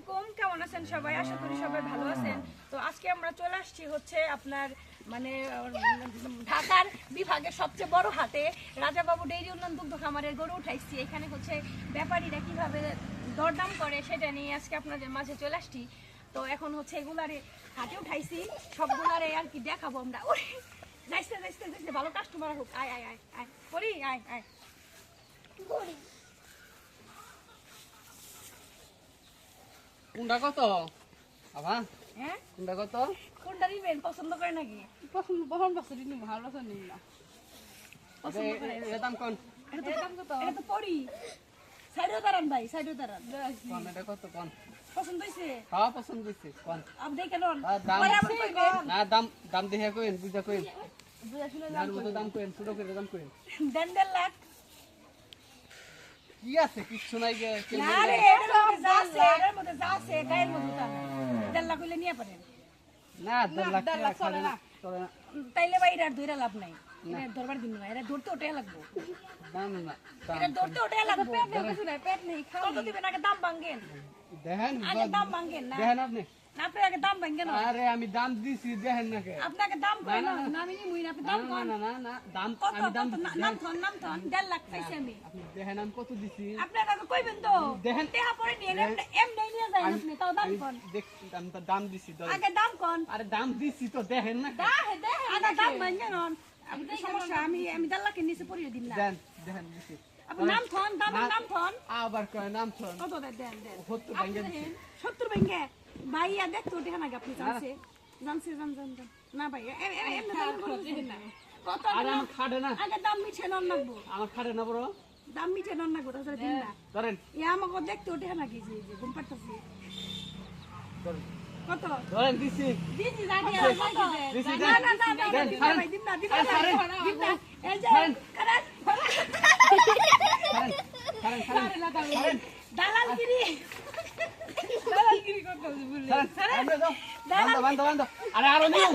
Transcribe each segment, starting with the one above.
আলাইকুম কেমন আছেন সবাই? আশা করি সবাই ভালো আছেন। তো আজকে আমরা চলে আসছি হচ্ছে আপনার মানে ঢাকার বিভাগের সবচেয়ে বড় হাটে। রাজাবাবু ডেইরি উন্নয়ন দুগ্ধ খামারের গরু উঠাইছি। এখানে হচ্ছে ব্যাপারীরা কীভাবে দরদাম করে সেটা নিয়ে আজকে আপনাদের মাঝে চলে আসছি। তো এখন হচ্ছে এগুলারে হাটে উঠাইছি। সবগুলারে আর কি দেখাবো আমরা। ওরে, যাইছে যাইছে যাইছে ভালো কাস্টমার হোক। আয় আয় আয় আয়। করি আয় আয়। কোনটা কত? আভা হ্যাঁ কোনটা কত? কোনটা নিবেন পছন্দ করে নাকি? পছন্দ প্রথম বছর নিন ভালো বছর নিন না। পছন্দ করে এটা দাম কোন? এটা তো দাম কত? এটা তো পড়ি। সাইডে দাঁড়ান ভাই সাইডে দাঁড়ান। কোন এটা কত কোন? পছন্দ হয়েছে হ্যাঁ পছন্দ হইছে কোন? আপনি কেন আর দাম পরে আবার কইবেন। না দাম দাম দেখে কইন বুঝা কইন দাম মতো দাম কইন ছোট করে দাম কইন দেন দেড় লাখ। কি আছে? কিচ্ছু নাই গে না রে এটার মধ্যে যা আছে এটার মধ্যে যা আছে গায়ের মধ্যে তা লাখ হইলে নিয়ে পারেন না খাবে না। চলে না। তাইলে ভাই এটা ধরে লাভ নাই। এটা ধরবার দিন না এটা ধরতে ওটাই লাগবো। না না না এটা ধরতে ওটাই লাগবো। কিছু নাই পেট নেই কত দিবেন আগে? দাম ভাঙ্গেন দেখেন আগে দাম ভাঙ্গেন না। দেখেন আপনি না, আপনি আগে দাম ভাঙ্গেন আরে আমি দাম দিছি দেখেন না কে। আপনাকে দাম কই না? না আমি নিমুই না আপনি দাম না না না না দাম আমি দাম না- নাম থন নাম থন দেড় লাখ পাইছি আমি। আপনি দেখেন আমি কত দিছি? আপনার আগে কইবেন তো? দেখেন। পরে নিয়ে নিয়ে যাই আপনি তাও দাম কন। দেখছি আমি তো দাম দিছি তো আগে দাম কন। আরে দাম দিছি তো দেখেন না আগে দাম সমস্যা আমি আমি লাখের নিচে পড়িয়ে দিন না। দেন দেখেন দিছি। আপনি নাম থন দামের নাম থন আবার কয় নাম ছন কত দেন দেন দেন। সত্তর আপনি ভাঙ্গে ভাইয়া দেখতো টেহা নাকি আপনি জানছে জানছে জান জান জান। না ভাই এ- এ- এ- এমনি দাম করতেছেন না কত আরে আমার খাটে না। আগে দাম মিছে নন লাগবো। আমার খাটে না বড়। দাম মিছে নন লাগবো তাছাড়া দিন না। ধরেন। এ আমাকে দেখতে ওঠে নাকি যে যে ঘুম পাড়তেছি। কত? ধরেন দিছি। দিদি জানি আর কত? দিছি, না না না না দেন, দিন না ছাড়েন। ভাই দিন না দিন না দিন না। এই যে ছাড়েন। কারণ ছাড়েন ছাড়েন ছাড়েন দালালগিরি আরে আরও নিউ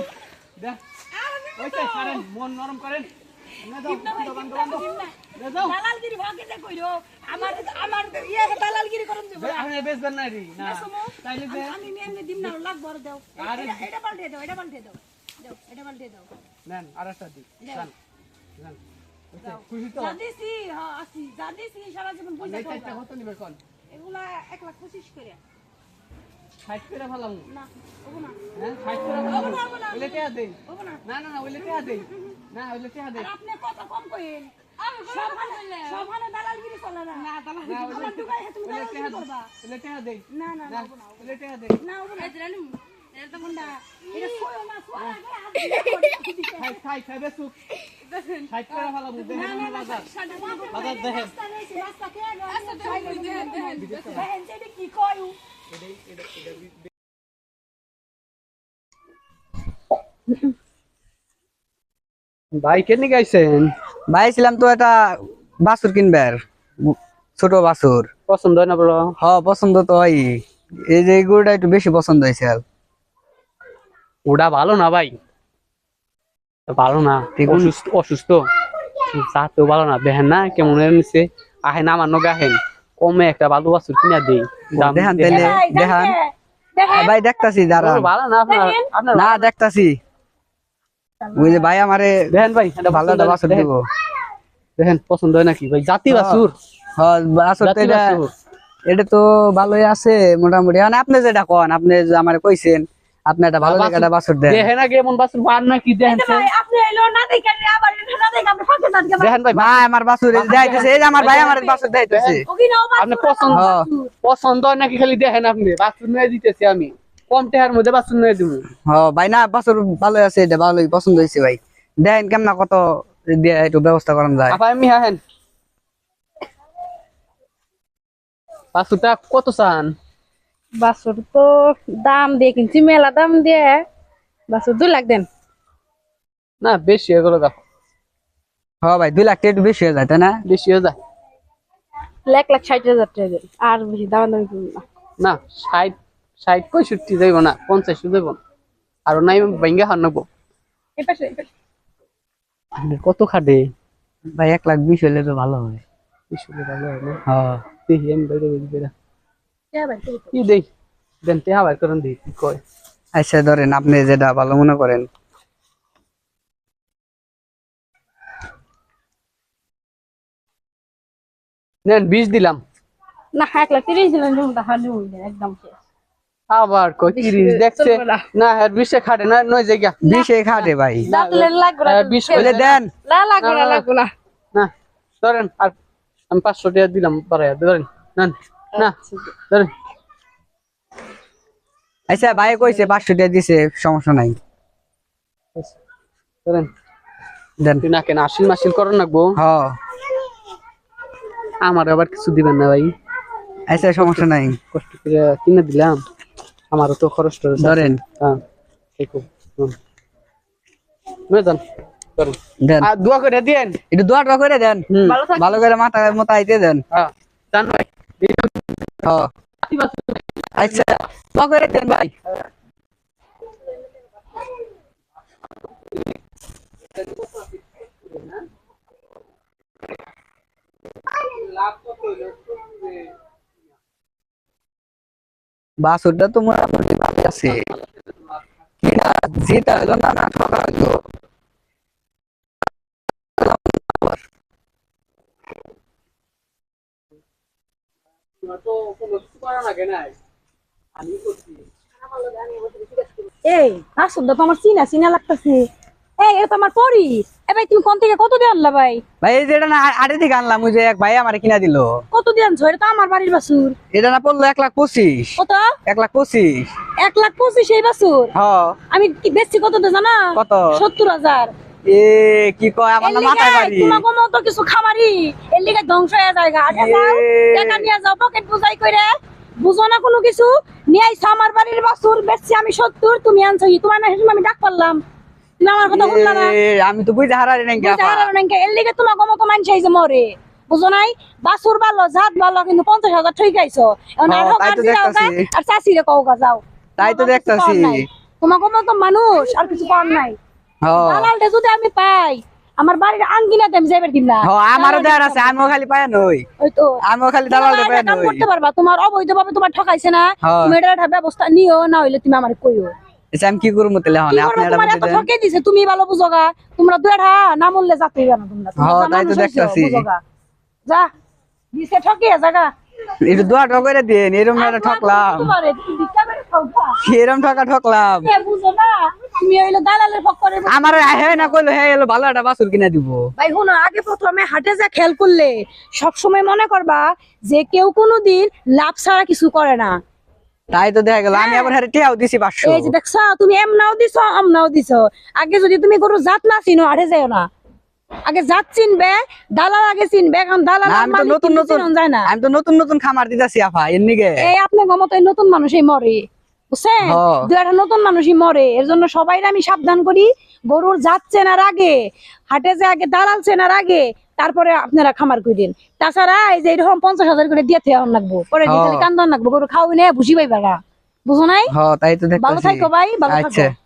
মন নরম করেন সারা জীবন এগুলা এক লাখ পঁচিশ করে। ষাট করে ভালো না হ্যাঁ ষাট করে ওইলে টেয়া দেই না। না না ওইলে টেয়া দেই না ওইলে টেয়া দেই আপনি কত কম কইেন সবখানে না এটা তো এটা ভাই কেন গাইছেন? ভাই ছিলাম তো একটা বাছুর কিনবার। ছোট বাছুর। পছন্দ হয় না বড় হ পছন্দ তো হয়। এই যে গরুটা একটু বেশি পছন্দ হয়েছে ওটা ভালো না ভাই? ভালো না। ঠিক অসুস্থ অসুস্থ। জাতেও ভালো না। দেখেন না? কেমন নিচ্ছে আহেন আমার নগে আহেন। কমে একটা ভালো বাছুর কিনা দেই। দেখান দেখেন। তাইলে দেখান ভাই দেখতাছি দাঁড়ান। ভালো না আপনার না দেখতাছি। ওই যে ভাই আমারে দেখেন ভাই এটা ভালো একটা বাছুর দেখেন, দিব। দেখেন পছন্দ হয় নাকি? ভাই জাতি বাছুর। হ বাছুর এটা এটা তো ভালোই আছে মোটামুটি। মানে আপনি যেটা কন আপনি যে আমারে কইছেন আপনি একটা ভালো জায়গাটা বাছুর দেন। দেখেন আগে এমন বাছুর পান দেখেন? এই ভাই আপনি এলো না দেখেন আবার না দেখেন ফাঁকে কে দেখেন ভাই ভাই আমার বাছুর এই যে এই যে আমার ভাই আমার বাছুর আপনি পছন্দ হ্যাঁ। পছন্দ হয় নাকি খালি দেখেন আপনি? বাছুর নিয়ে দিতেছি আমি। কম টাকার মধ্যে বাছুর নিয়ে দিব হ ভাই না বাছুর ভালোই আছে এটা ভালোই পছন্দ হয়েছে ভাই। দেখেন কেমন কত দিয়ে একটু ব্যবস্থা করান যায় আপা আমি হাহেন বাছুরটা কত চান? বাছুর তো দাম দিয়ে কিনছি মেলা দাম দিয়ে। বাছুর দুই লাখ দেন। না বেশি এগুলো গা হ ভাই দুই লাখ টাকা একটু বেশি হয়ে যায় তাই না? বেশি হয়ে যায়। এক লাখ ষাট হাজার টাকা দেন আর বেশি দাম দামি করুন না। না ষাট ষাট পঁয়ষট্টি যাইব না পঞ্চাশ যাইব না আর নাই ভেঙ্গে হার নেব। এই পাশে এই পাশে। কত খাটে? ভাই এক লাখ বিশ হলে তো ভালো হয়। বেশি হলে ভালো হয় না? হ্যাঁ দেখি আমি বাইরে বাইরে বাইরে কে ভাই, কে ভাই? কি দেই দেন টেহা বাইর করেন দি কি কয় আচ্ছা ধরেন আপনি যেটা ভালো মনে করেন নেন দিলাম না লাখ একদম শেষ আবার দেখছে না। না হ্যাঁ বিশে খাটে না নয় জায়গা বিশে খাটে ভাই দাঁতলে হ্যাঁ, দেন না না না, না। লাগবে না না ধরেন আর আমি পাঁচশো টাকা দিলাম ধরেন নেন না আচ্ছা ভাই কইছে পাঁচশো টাকা দিছে সমস্যা নাই। দেন। তুই না কেন আসিল মাসিল করো নাকবো? হ। আমার আবার কিছু দিবেন না ভাই। আচ্ছা সমস্যা নাই। কষ্ট করে কিনে দিলাম। আমারও তো খরচ টরচ। ধরেন। হ্যাঁ যান ধরেন। দেন আর দোয়া করে দিয়েন একটু দোয়া করে দেন। ভালো করে মাথা মতো আইতে দেন। হ্যাঁ জান ভাই আচ্ছা ভাই। বাসুরটা তো মোটামুটি ভালো আছে। যেটা হলো না না ঠকা হলো তো কোনো কিছু করা লাগে নাই আমি করছি এই আসল তো আমার চিনা চিনা লাগতেছে। এই এটা তো আমার পরি। এ ভাই তুমি কোন থেকে কত দিয়ে আনলা ভাই? ভাই এই যেটা না আড়ে থেকে আনলাম ওই যে এক ভাই আমার কিনা দিল। কত দিয়ে আনছো? এটা তো আমার বাড়ির বাসুর। এটা না পড়ল এক লাখ পঁচিশ। কত? এক লাখ পঁচিশ। এক লাখ পঁচিশ এই বাসুর? হ। আমি কি বেশি কত জানা? কত? সত্তর হাজার। এ কি কয় আমার না মাথায় বাড়ি? তোমাকে মতো কিছু খামারি। এর লিগে ধ্বংস হয়ে যায় গা। আগে যাও এ। টাকা নিয়ে যাও পকেট বুঝাই করে বুঝো না কোনো কিছু? নিয়ে আইসো আমার বাড়ির বাসুর বেশি আমি সত্তর তুমি আনছো তোমার না আমি ডাক পারলাম। তুমি আমার কথা শুনলা না। আমি তো বুঝতে হারারি নাকি বুঝতে হারালো না এর লিগে তোমাকে মতো মানুষ আইছে মরে। বুঝো নাই? বাসুর ভালো জাত ভালো কিন্তু পঞ্চাশ হাজার ঠিক আইছো আর হ্যাঁ, গা, চাষিরে কও যাও। তাই তো দেখতাছি। নাই। তোমাকে মতো মানুষ আর কিছু কর নাই। দালালটা যদি আমি পাই আমার বাড়ির আমি যাইবার দিন না। আমারও দেয়ার আছে আমিও খালি পায় নই। ওই তো। আমিও খালি দালাল পায় নই। করতে পারবা তোমার অবৈধভাবে তোমার ঠকাইছে না। তুমি এটা ব্যবস্থা নিও না হইলে তুমি আমার কইও। আচ্ছা আমি কি করব তাহলে হন আপনি এটা বুঝে দেন। ঠকে দিছে তুমি ভালো বুঝো গা। তোমরা দুই একটা না মরলে যাতে না তোমরা। হ্যাঁ, তাই তো দেখতাছি। যা দিছে ঠকিয়ে জাগা একটু দোয়া করে দিন এরম ঠকলাম। এরম ঠকা ঠকলাম। এ বুঝো না। তুমি হইল দালালের পক্ষরে আমার হে না কইলো হে এলো ভালো একটা বাছুর কিনা দিব। ভাই আগে প্রথমে হাটে যা খেয়াল করলে সবসময় মনে করবা যে কেউ কোনোদিন লাভ ছাড়া কিছু করে না। তাই তো দেখা গেল আমি আবার হারে টিয়াও দিছি পাঁচশো। এই যে দেখছ তুমি এমনাও দিছো আমনাও দিছো। আগে যদি তুমি গরু জাত না চিনো হাটে যাও না। আগে জাত চিনবে দালাল আগে চিনবে কারণ দালাল আমি তো নতুন নতুন যায় না। আমি তো নতুন নতুন খামার দিতেছি আফা এর নিগে। এই আপনার মতো নতুন মানুষই মরে। বুঝছেন। দু একটা নতুন মানুষই মরে এর জন্য সবাই আমি সাবধান করি। গরুর জাত চেনার আগে হাটে যে আগে দালাল চেনার আগে তারপরে আপনারা খামার করেন তাছাড়া এই যে এরকম পঞ্চাশ হাজার করে দিয়ে থেওয়ান লাগবো পরে কান্দান লাগবো গরু খাওয়াই নে বুঝি পাইবা না বুঝো নাই ভালো থাকো ভাই ভালো আচ্ছা। থাকো